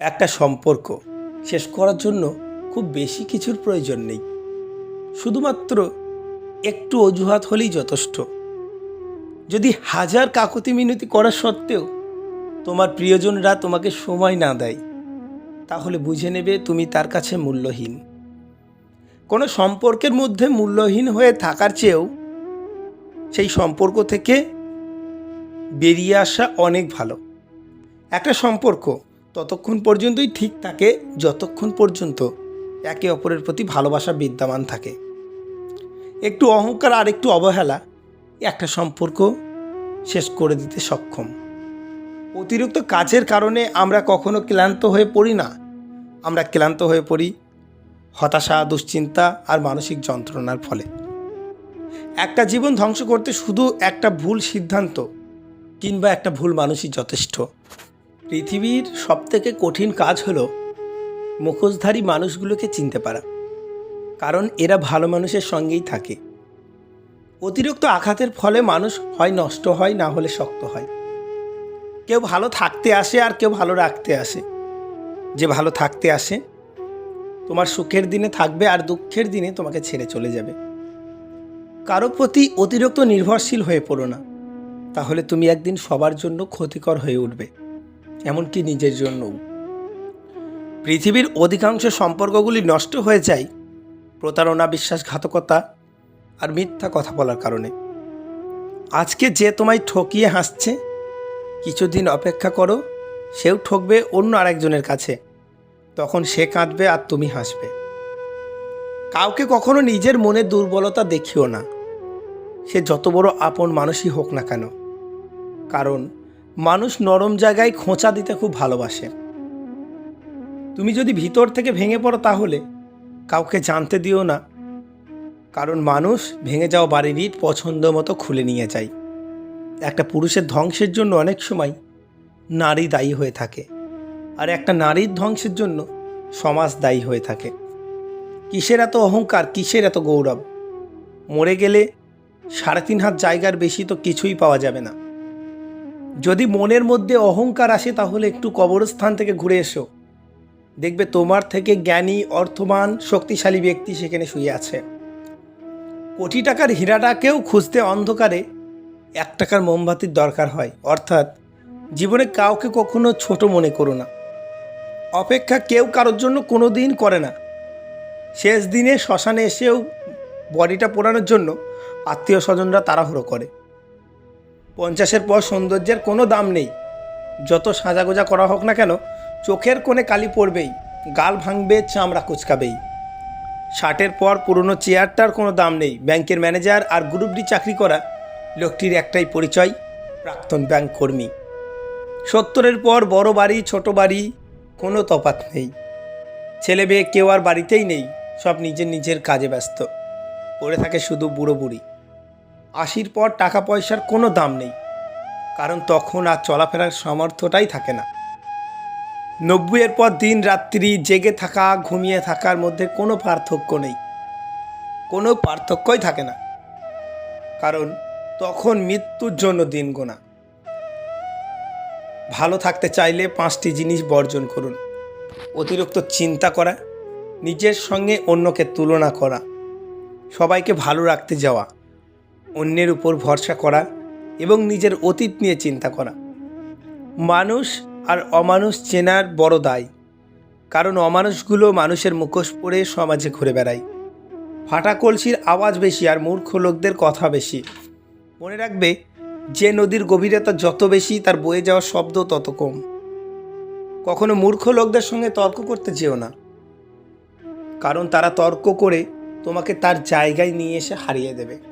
একটা সম্পর্ক শেষ করার জন্য খুব বেশি কিছুর প্রয়োজন নেই। শুধুমাত্র একটু অজুহাত হলেই যথেষ্ট। যদি হাজার কাকতি মিনতি করা সত্ত্বেও তোমার প্রিয়জনরা তোমাকে সময় না দেয়, তাহলে বুঝে নেবে তুমি তার কাছে মূল্যহীন। কোনো সম্পর্কের মধ্যে মূল্যহীন হয়ে থাকার চেয়েও সেই সম্পর্ক থেকে বেরিয়ে আসা অনেক ভালো। একটা সম্পর্ক ততক্ষণ পর্যন্তই ঠিক থাকে যতক্ষণ পর্যন্ত একে অপরের প্রতি ভালোবাসা বিদ্যমান থাকে। একটু অহংকার আর একটু অবহেলা একটা সম্পর্ক শেষ করে দিতে সক্ষম। অতিরিক্ত কাজের কারণে আমরা কখনো ক্লান্ত হয়ে পড়ি না। আমরা ক্লান্ত হয়ে পড়ি হতাশা, দুশ্চিন্তা আর মানসিক যন্ত্রণার ফলে। একটা জীবন ধ্বংস করতে শুধু একটা ভুল সিদ্ধান্ত কিংবা একটা ভুল মানুষই যথেষ্ট। পৃথিবীর সবথেকে কঠিন কাজ হলো মুখোশধারী মানুষগুলোকে চিনতে পারা। কারণ এরা ভালো মানুষের সঙ্গেই থাকে। অতিরিক্ত আঘাতের ফলে মানুষ হয় নষ্ট হয়, না হলে শক্ত হয়। কেউ ভালো থাকতে আসে আর কেউ ভালো রাখতে আসে। যে ভালো থাকতে আসে, তোমার সুখের দিনে থাকবে আর দুঃখের দিনে তোমাকে ছেড়ে চলে যাবে। কারও প্রতি অতিরিক্ত নির্ভরশীল হয়ে পড়ো না। তাহলে তুমি একদিন সবার জন্য ক্ষতিকর হয়ে উঠবে। এমনকি নিজের জন্যও। পৃথিবীর অধিকাংশ সম্পর্কগুলি নষ্ট হয়ে যায় প্রতারণা, বিশ্বাসঘাতকতা আর মিথ্যা কথা বলার কারণে। আজকে যে তোমায় ঠকিয়ে হাসছে, কিছুদিন অপেক্ষা করো, সেও ঠকবে অন্য আরেকজনের কাছে। তখন সে কাঁদবে আর তুমি হাসবে। কাউকে কখনো নিজের মনে দুর্বলতা দেখিও না। সে যত বড় আপন মানুষই হোক না কেন। কারণ মানুষ নরম জায়গায় খোঁচা দিতে খুব ভালোবাসে। তুমি যদি ভিতর থেকে ভেঙে পড়ো তাহলে কাউকে জানতে দিও না। কারণ মানুষ ভেঙে যাওয়া বাড়ির ইট পছন্দ মতো খুলে নিয়ে যায়। একটা পুরুষের ধ্বংসের জন্য অনেক সময় নারী দায়ী হয়ে থাকে। আর একটা নারীর ধ্বংসের জন্য সমাজ দায়ী হয়ে থাকে। কিসের এত অহংকার, কিসের এত গৌরব? মরে গেলে সাড়ে তিন হাত জায়গার বেশি তো কিছুই পাওয়া যাবে না। যদি মনের মধ্যে অহংকার আসে, তাহলে একটু কবরস্থান থেকে ঘুরে এসো। দেখবে তোমার থেকে জ্ঞানী, অর্থবান, শক্তিশালী ব্যক্তি সেখানে শুয়ে আছে। কোটি টাকার হীরাটাকেও খুঁজতে অন্ধকারে এক টাকার মোমবাতির দরকার হয়। অর্থাৎ জীবনে কাউকে কখনো ছোট মনে করো না। অপেক্ষা কেউ কারোর জন্য কোনো দিন করে না। শেষ দিনে শ্মশানে এসেও বডিটা পোড়ানোর জন্য আত্মীয় স্বজনরা তাড়াহুড়ো করে। পঞ্চাশের পর সৌন্দর্যের কোনো দাম নেই। যত সাজাগোজা করা হোক না কেন, চোখের কোণে কালি পড়বেই, গাল ভাঙবে, চামড়া কুচকাবেই। ষাটের পর পুরনো চেয়ারটার কোনো দাম নেই। ব্যাংকের ম্যানেজার আর গ্রুপ ডি চাকরি করা লোকটির একটাই পরিচয়, প্রাক্তন ব্যাংক কর্মী। সত্তরের পর বড় বাড়ি, ছোট বাড়ি, কোনো তফাৎ নেই। ছেলে মেয়ে কেউ আর বাড়িতেই নেই, সব নিজের নিজের কাজে ব্যস্ত। পড়ে থাকে শুধু বুড়ো বুড়ি। আশির পর টাকা পয়সার কোনো দাম নেই। কারণ তখন আর চলাফেরার সামর্থ্যটাই থাকে না। নব্বইয়ের পর দিন রাত্রি জেগে থাকা, ঘুমিয়ে থাকার মধ্যে কোনো পার্থক্য নেই। কোনো পার্থক্যই থাকে না। কারণ তখন মৃত্যুর জন্য দিন গোনা। ভালো থাকতে চাইলে পাঁচটি জিনিস বর্জন করুন। অতিরিক্ত চিন্তা করা, নিজের সঙ্গে অন্যকে তুলনা করা, সবাইকে ভালো রাখতে যাওয়া। অন্যের উপর ভরসা করা এবং নিজের অতীত নিয়ে চিন্তা করা। মানুষ আর অমানুষ চেনার বড় দায়। কারণ অমানুষগুলো মানুষের মুখোশ পরে সমাজে ঘুরে বেড়ায়। ফাটা কলসির আওয়াজ বেশি আর মূর্খ লোকদের কথা বেশি। মনে রাখবে, যে নদীর গভীরতা যত বেশি, তার বয়ে যাওয়ার শব্দ তত কম। কখনো মূর্খ লোকদের সঙ্গে তর্ক করতে যেও না। কারণ তারা তর্ক করে তোমাকে তার জায়গায় নিয়ে এসে হারিয়ে দেবে।